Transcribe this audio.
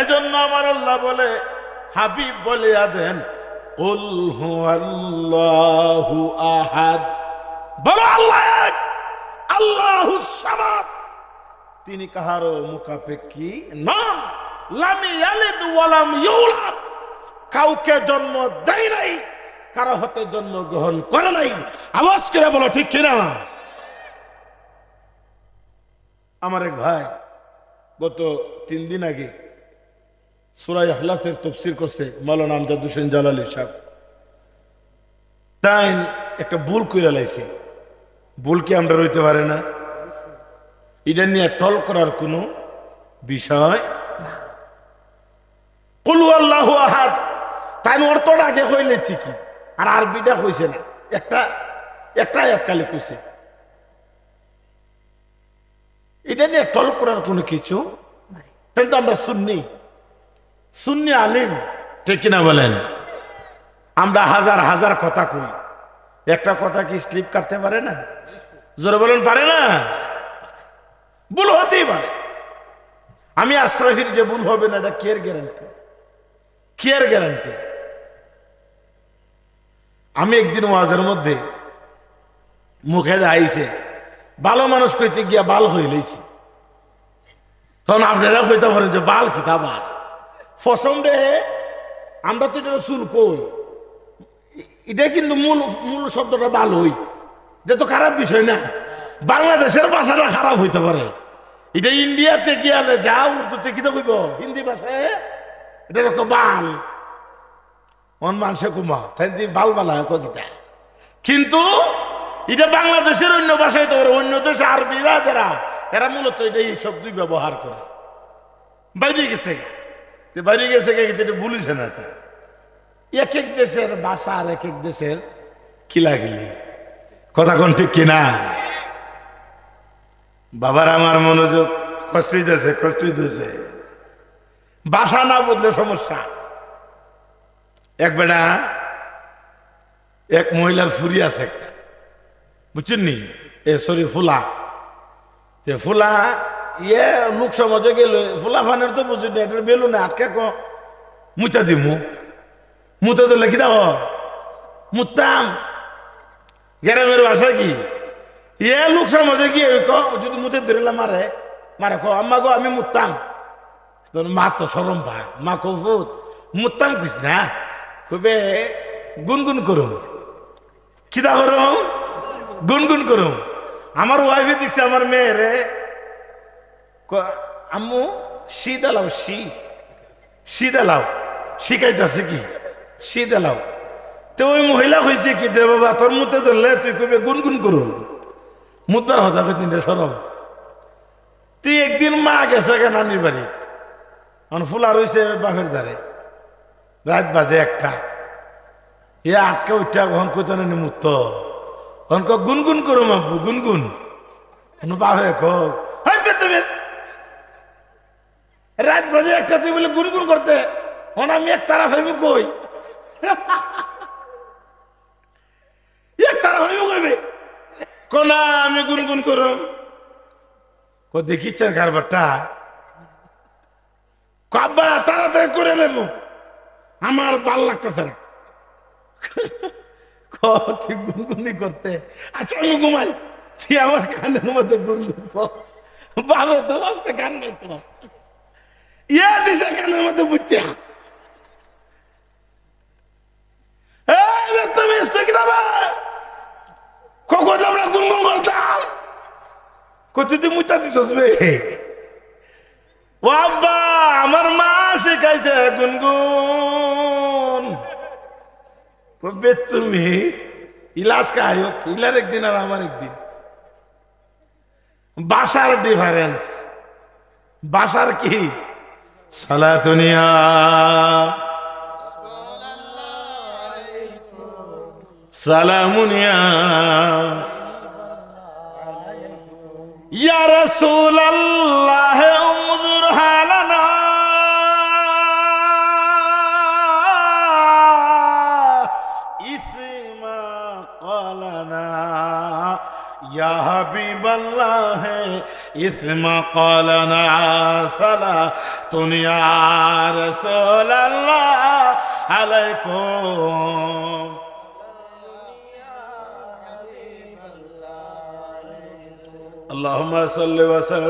এজন্য আমার আল্লাহ বলে, হাবিব বলিয়া দেন, কুল হু আল্লাহু আহাদ। বলো, আল্লাহ আল্লাহু সামাদ। তিনি কাহারও মুখাপেক্ষী নন। লামি ইয়ালিদ ওয়ালাম ইউলাদ। কাউকে জন্ম দেয় নাই, কারও হতে জন্ম গ্রহণ করে নাই। আওয়াজ করে বলো, ঠিক কিনা? আমার এক ভাই গত তিন দিন আগে সুরাই আহলাসের তফসির করছে মালানা আমজাদ হোসেন জালালি সাহেব। তাই একটা ভুল কইরা লাইছে। ভুল কি আমরা রইতে পারে না? এটা নিয়ে টল করার কোনো বিষয় না। তাই অর্থটা আগে হইলেছি কি? আর আরবিটা হইছে না। একটা একটা এককালে কইছে। এটা নিয়ে টল করার কোনো কিছু নাই। কিন্তু আমরা শুননি সুন্নি আলিম ঠিক কিনা বলেন? আমরা হাজার হাজার কথা কই। একটা কথা কি স্লিপ কাটতে পারে না? জোরে বলেন পারে না? ভুল হতেই পারে। আমি আশ্রয়হীন যে ভুল হবে না এটা কেয়ার গ্যারান্টি কেয়ার গ্যারান্টি আমি একদিন ওয়াজের মধ্যে মুখে আইছে ভালো মানুষ কইতে গিয়া বাল হয়ে লইছে। তখন আপনারা কইতে পারেন যে বাল কিতা বাল? ফসম রে আমরা তো এটা চুল কই। এটা কিন্তু মূল মূল শব্দটা বাল হই। এটা তো খারাপ বিষয় না। বাংলাদেশের ভাষাটা খারাপ হইতে পারে। এটা ইন্ডিয়াতে গিয়ালে যা উর্দুতে কিতা কইব? হিন্দি ভাষায় এটা রকম বাল। মন মানুষে কুমা, তাই বাল বালা কিতা কিন্তু এটা বাংলাদেশের অন্য ভাষায় তো অন্য দেশে আরবিরা যারা এরা মূলত এটা এই শব্দই ব্যবহার করে। বাইরে গেছে। বাইরে গেছে এটা ভুলিছে না তা এক এক দেশের ভাষা আর এক এক দেশের কিলাকিলি কথা কোন ঠিক কিনা বাবার আমার মনোযোগ কষ্ট দিতেছে কষ্ট দিতেছে বাসা না বদলে সমস্যা। এক বেটা, এক মহিলার ফুরি আছে একটা। বুঝছেন নি এ সরি ফুলা। তে ফুলা ইয়ে লোক সমাজে গেল ফুলা ফানের তো বুঝি না এটার বেলু না আটকে ক। মুতা দিমু মুতা দিলে কি দাও। মুতাম। গ্রামের ভাষা কি? ইয়ে লোক সমাজে গিয়ে ক যদি মুতে ধরিলে মারে মারে ক আম্মা গো আমি মুতাম। তোর মা তো সরম পা মা কফুত মুতাম কিস না খুবে গুনগুন করুম। কিদা করুম। গুনগুন করুম। আমার ওয়াইফে দেখছে আমার মেয়েরে আম্মু, শি দেলাও, শি। শি দেলাও। শিখাইতেছে কি? শি দেলাও। তো ওই মহিলা হয়েছে কি, দে বাবা, তোর মুতে ধরলে তুই কবে গুনগুন করুন মুতবার হতা কইতিন রে সরম তুই একদিন মা গেছে কে নানির বাড়ি এখন ফুলা রয়েছে বাপের দ্বারে। রাত বাজে একটা। এ আটকে উঠা কখন কইতে নি মুত ক গুনগুন করো মাবু গুনগুন বাপে ক হাই পেতে বেশ! রাত বাজে একটা তুই বলে গুনগুন করতে এখন আমি এক তারা ভাইব কই? এক তারা ভাইব কইবে? কোনা আমি গুনগুন করো। কো দেখিচ্ছেন কারবারটা। কাব্বা তাড়াতাড়ি করে নেব। আমার ভালো লাগতেছে না। গুনগুনি করতে। আচ্ছা আমি ঘুমাই। আমার কানের মধ্যে গুনগুন। বাবা তো ভাবছে গান গাইতে ইয়া দিছে কানের মধ্যে বুঝতে। গুনগুন আমার মা শেখাইছে গুনগুন। তুমি? ইলাজ একদিন আর আমার একদিন। বাসার বাসার কি? সালাতুনিয়া সালামুনিয়া ইয়া یا حبیب اللہ ہے اس مقالنا صلا تنیا رسول اللہ علیکم اللهم صل وسلم